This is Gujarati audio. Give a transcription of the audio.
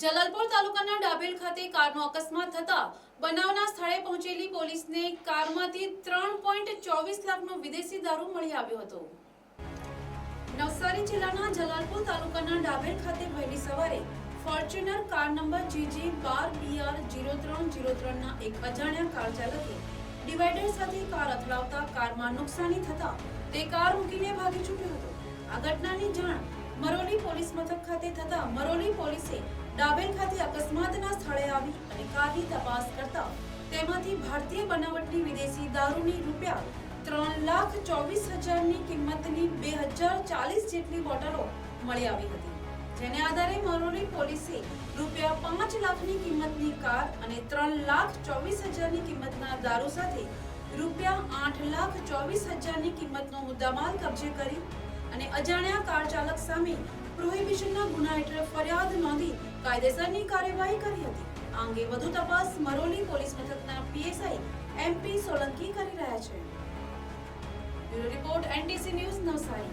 જલાલપોર તાલુકાના ડાભેલ ખાતે કારનો અકસ્માત થતા બનાવના સ્થળે પહોંચેલી પોલીસને કારમાંથી ત્રણ પોઈન્ટ ચોવીસ લાખનો વિદેશી દારૂ મળી આવ્યો હતો. નવસારી જિલ્લાના જલાલપોર તાલુકાના ડાભેલ ખાતે વહેલી સવારે ફોર્ચ્યુનર કાર નંબર જીજી બાર બીઆર જીરો ત્રણ જીરો ત્રણના એક અજાણ્યા કાર ચાલકે ડિવાઈડર સાથે કાર અથડાવતા કારમાં નુકસાની થતા તે કાર મૂકીને ભાગી છૂટ્યો હતો. આ ઘટનાની જાણ મરોલી પોલીસ મથક ખાતે થતા મરોલી પોલીસે ડાબેલ ખાતે અકસ્માતના સ્થળે આવી અને કારની તપાસ કરતા તેમાંથી ભારતીય બનાવટની વિદેશી દારૂની રૂપિયા ત્રણ લાખ ચોવીસ હજારની કિંમતની બે હજાર ચાલીસ જેટલી બોટલો મળી આવી હતી. જેને આધારે મરોલી પોલીસે રૂપિયા પાંચ લાખની કિંમતની કાર અને ત્રણ લાખ ચોવીસ હજારની કિંમતના દારૂ સાથે રૂપિયા આઠ લાખ ચોવીસ હજારની કિંમતનો મુદ્દામાલ કબજે કરી અને અજાણ્યા કાર ચાલક સામે પ્રોહિબિશનના ગુના હેઠળ ફરિયાદ નોંધી કાયદેસરની કાર્યવાહી કરી હતી. આ અંગે વધુ તપાસ મરોલી પોલીસ મથકના પીએસઆઈ એમપી સોલંકી કરી રહ્યા છે. Bureau report NTC news Navsari.